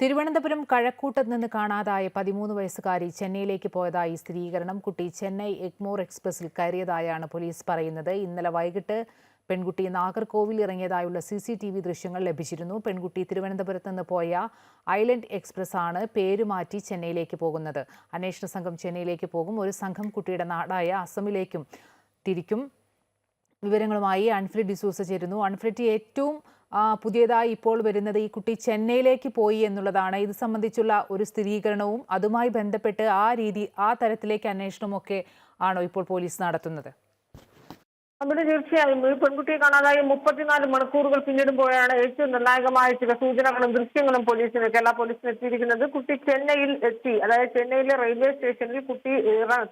തിരുവനന്തപുരം കഴക്കൂട്ടത്ത് നിന്ന് കാണാതായ പതിമൂന്ന് വയസ്സുകാരി ചെന്നൈയിലേക്ക് പോയതായി സ്ഥിരീകരണം. കുട്ടി ചെന്നൈ എഗ്മോർ എക്സ്പ്രസിൽ കയറിയതായാണ് പോലീസ് പറയുന്നത്. ഇന്നലെ വൈകിട്ട് പെൺകുട്ടി നാഗർകോവിൽ ഇറങ്ങിയതായുള്ള സി സി ടി വി ദൃശ്യങ്ങൾ ലഭിച്ചിരുന്നു. പെൺകുട്ടി തിരുവനന്തപുരത്ത് നിന്ന് പോയ ഐലൻഡ് എക്സ്പ്രസ് ആണ് പേരുമാറ്റി ചെന്നൈയിലേക്ക് പോകുന്നത്. അന്വേഷണ സംഘം ചെന്നൈയിലേക്ക് പോകും. ഒരു സംഘം കുട്ടിയുടെ നാടായ അസമിലേക്കും തിരിക്കും. വിവരങ്ങളുമായി അൺഫ്രിഡ് ഡിസൂസ ചേരുന്നു. അൺഫ്രിഡ് ഏറ്റവും പുതിയതായി ഇപ്പോൾ വരുന്നത് ഈ കുട്ടി ചെന്നൈയിലേക്ക് പോയി എന്നുള്ളതാണ്. ഇത് സംബന്ധിച്ചുള്ള ഒരു സ്ഥിരീകരണവും അതുമായി ബന്ധപ്പെട്ട് ആ രീതി ആ തരത്തിലേക്ക് അന്വേഷണമൊക്കെ ആണോ ഇപ്പോൾ പോലീസ് നടത്തുന്നത്? അവിടെ തീർച്ചയായും. ഈ പെൺകുട്ടിയെ കാണാതായി മുപ്പത്തിനാല് മണിക്കൂറുകൾ പിന്നിടുമ്പോഴാണ് ഏറ്റവും നിർണായകമായ ചില സൂചനകളും ദൃശ്യങ്ങളും പോലീസിന് കേരള പോലീസിന് എത്തിയിരിക്കുന്നത്. കുട്ടി ചെന്നൈയിൽ എത്തി അതായത് ചെന്നൈയിലെ റെയിൽവേ സ്റ്റേഷനിൽ കുട്ടി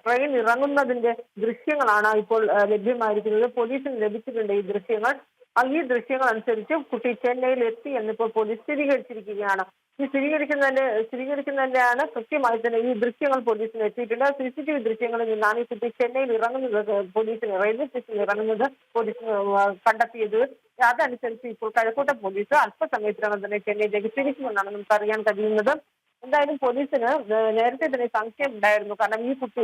ട്രെയിൻ ഇറങ്ങുന്നതിന്റെ ദൃശ്യങ്ങളാണ് ഇപ്പോൾ ലഭ്യമായിരിക്കുന്നത്. പോലീസിന് ലഭിച്ചിട്ടുണ്ട് ഈ ദൃശ്യങ്ങൾ. ഈ ദൃശ്യങ്ങൾ അനുസരിച്ച് കുട്ടി ചെന്നൈയിൽ എത്തി എന്നിപ്പോൾ പോലീസ് സ്ഥിരീകരിച്ചിരിക്കുകയാണ്. ഈ സ്ഥിരീകരിക്കുന്നതിന്റെ സ്ഥിരീകരിക്കുന്നതിന്റെയാണ് കൃത്യമായി തന്നെ ഈ ദൃശ്യങ്ങൾ പോലീസിന് എത്തിയിട്ടുണ്ട്. സി സി ടി വി ദൃശ്യങ്ങളിൽ നിന്നാണ് ഈ കുട്ടി ചെന്നൈയിൽ ഇറങ്ങുന്നത് പോലീസിന് റെയിൽവേ സ്റ്റേഷനിൽ ഇറങ്ങുന്നത് പോലീസിന് ആ, കണ്ടെത്തിയത്. അതനുസരിച്ച് ഇപ്പോൾ കഴക്കൂട്ടം പോലീസ് അല്പസമയത്തിനകം തന്നെ ചെന്നൈയിലേക്ക് തിരിക്കുമെന്നാണ് നമുക്ക് അറിയാൻ കഴിയുന്നത്. എന്തായാലും പോലീസിന് നേരത്തെ തന്നെ സംശയം ഉണ്ടായിരുന്നു കാരണം ഈ കുട്ടി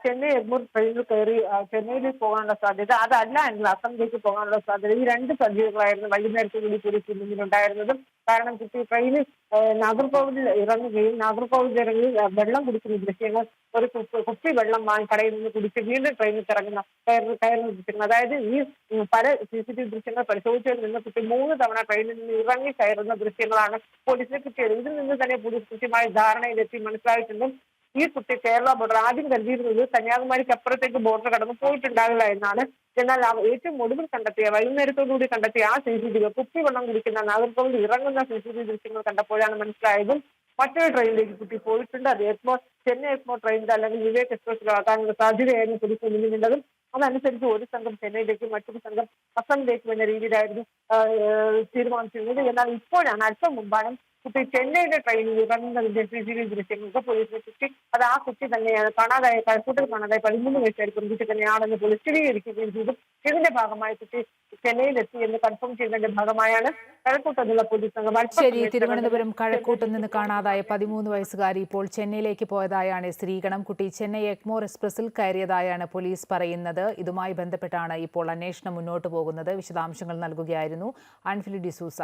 ചെന്നൈ എഗ്മൂർ ട്രെയിനിൽ കയറി ചെന്നൈയിലേക്ക് പോകാനുള്ള സാധ്യത അതല്ല എങ്കിൽ അസമിലേക്ക് പോകാനുള്ള സാധ്യത. ഈ രണ്ട് സാധ്യതകളായിരുന്നു വൈകുന്നേരത്തോടുകൂടി പോലീസ് മുന്നിലുണ്ടായിരുന്നതും കാരണം കുട്ടി ട്രെയിനിൽ നാഗർകോവിലിൽ ഇറങ്ങുകയും നാഗർകോവിൽ ഇറങ്ങി വെള്ളം കുടിക്കുന്ന ദൃശ്യങ്ങൾ ഒരു കുപ്പി- വെള്ളം വാങ്ങി കടയിൽ നിന്ന് കുടിച്ച് വീണ്ടും ട്രെയിനിൽ ഇറങ്ങുന്ന കയറുന്ന ദൃശ്യങ്ങൾ. അതായത് ഈ പല സി സി ടി വി ദൃശ്യങ്ങൾ പരിശോധിച്ചതിൽ നിന്ന് കുട്ടി മൂന്ന് തവണ ട്രെയിനിൽ നിന്ന് ഇറങ്ങി കയറുന്ന ദൃശ്യങ്ങളാണ് പോലീസിനെ കിട്ടിയത് ഇതിൽ നിന്ന് തന്നെ പോലീസ് കൃത്യമായ ധാരണയിലെത്തി മനസ്സിലായിട്ടുണ്ട് ഈ കുട്ടി കേരള ബോർഡർ ആദ്യം കരുതിയിരുന്നത് കന്യാകുമാരിക്ക് അപ്പുറത്തേക്ക് ബോർഡർ കടന്നു പോയിട്ടുണ്ടാവില്ല എന്നാണ്. എന്നാൽ ഏറ്റവും ഒടുവിൽ കണ്ടെത്തിയ വൈകുന്നേരത്തോടുകൂടി കണ്ടെത്തിയ ആ സി സി ടി വി കുപ്പിവെള്ളം കുടിക്കുന്ന നാഗർകോവിൽ ഇറങ്ങുന്ന സി സി ടി വി ദൃശ്യങ്ങൾ കണ്ടപ്പോഴാണ് മനസ്സിലായതും. മറ്റൊരു ട്രെയിനിലേക്ക് കുട്ടി പോയിട്ടുണ്ട്. അത് എക്മോ ചെന്നൈ എക്മോ ട്രെയിനിന്റെ അല്ലെങ്കിൽ വിവേക് എക്സ്പ്രസിലോ ആകാനുള്ള സാധ്യതയായിരുന്നു പോലീസ് മുന്നിലുള്ളതും അതനുസരിച്ച് ഒരു സംഘം ചെന്നൈയിലേക്കും മറ്റൊരു സംഘം അസമിലേക്കും എന്ന രീതിയിലായിരുന്നു തീരുമാനിച്ചിരുന്നത്. എന്നാൽ ഇപ്പോഴാണ് അല്പം മുമ്പാണ് കുട്ടി ചെന്നൈയിലെ ട്രെയിനിൽ ഇറങ്ങുന്നതിന്റെ സി സി ടി വി ദൃശ്യങ്ങൾക്ക് പോലീസിനെ കിട്ടി അത് ആ കുട്ടി തന്നെയാണ് കാണാതായ കഴക്കൂട്ടിൽ കാണാതായ പതിമൂന്ന് വയസ്സായ പെൺകുട്ടി തന്നെയാണെന്ന് പോലീസ് സ്ഥിരീകരിക്കുകയും ചെയ്തു. ഇതിന്റെ ഭാഗമായി കുട്ടി ചെന്നൈയിലെത്തി എന്ന് കൺഫേം ചെയ്തതിന്റെ ഭാഗമായാണ് കഴക്കൂട്ടത്തുള്ള പോലീസ് സംഘം ശരി തിരുവനന്തപുരം കഴക്കൂട്ട് നിന്ന് കാണാതായ പതിമൂന്ന് വയസ്സുകാരി ഇപ്പോൾ ചെന്നൈയിലേക്ക് പോയതായാണ് സ്ഥിരീകരണം. കുട്ടി ചെന്നൈ എക്മോർ എക്സ്പ്രസിൽ കയറിയതായാണ് പോലീസ് പറയുന്നത്. ഇതുമായി ബന്ധപ്പെട്ടാണ് ഇപ്പോൾ അന്വേഷണം മുന്നോട്ട് പോകുന്നത്. വിശദാംശങ്ങൾ നൽകുകയായിരുന്നു അൺഫിലി ഡിസൂസ